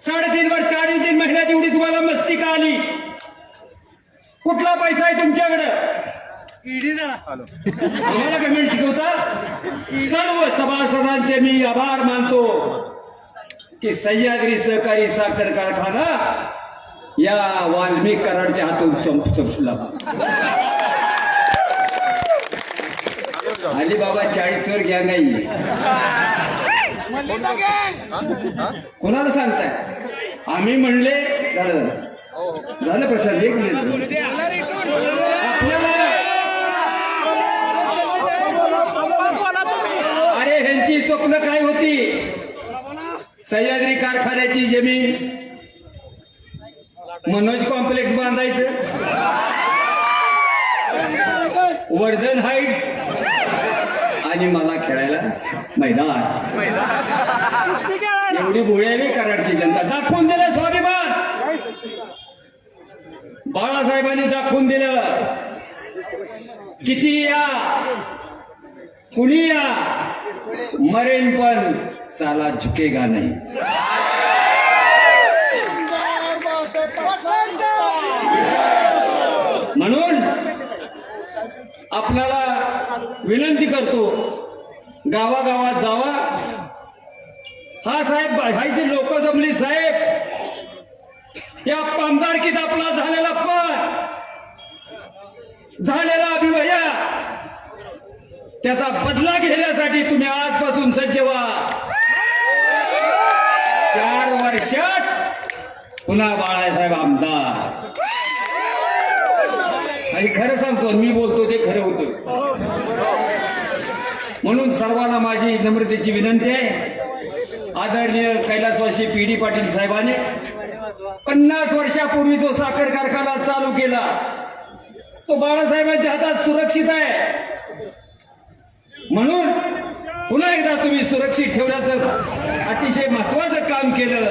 साडेतीन वर्ष साडेतीन महिन्यात एवढी तुम्हाला मस्ती का आली? कुठला पैसा आहे तुमच्याकडं? आम्हाला कमेंट शिकवता? सर्व सभासदांचे मी आभार मानतो. की सह्याद्री सहकारी साखर कारखाना या वाल्मिक कराडच्या हातून संप संपला. अलिबाबा चाळीसवर गँग आहे. कोणाला सांगताय? आम्ही म्हणले झालं. झालं प्रशांत एक मिनिट. अरे ह्यांची स्वप्न काय होती? सह्याद्री कारखान्याची जमीन. मनोज कॉम्प्लेक्स बांधायचं. वर्धन हाईट्स. आणि मला खेळायला मैदान. एवढी आहे कराडची जनता. दाखवून दिलं स्वाभिमान बाळासाहेबांनी दाखवून दिलं. किती या? कुणी या? मरेन पण साला झुकेगा नाही. म्हणून आपल्याला विनंती करतो गावागावात जावा. हा साहेब हायची लोक जमली साहेब. या आमदारकीत आपला झालेला पण झालेला अभिवया त्याचा बदला घेण्यासाठी तुम्ही आजपासून सज्ज व्हा. चार वर्षात पुन्हा बाळासाहेब आमदार. आणि खरं सांगतो मी बोलतो ते खरं होतं. म्हणून सर्वांना माझी नम्रतेची विनंती आहे. आदरणीय कैलासवासी पी डी पाटील साहेबाने पन्नास वर्षापूर्वी जो साखर कारखाना चालू केला तो बाळासाहेबांच्या हातात सुरक्षित आहे. म्हणून पुन्हा एकदा तुम्ही सुरक्षित ठेवण्याचं अतिशय महत्वाचं काम केलं.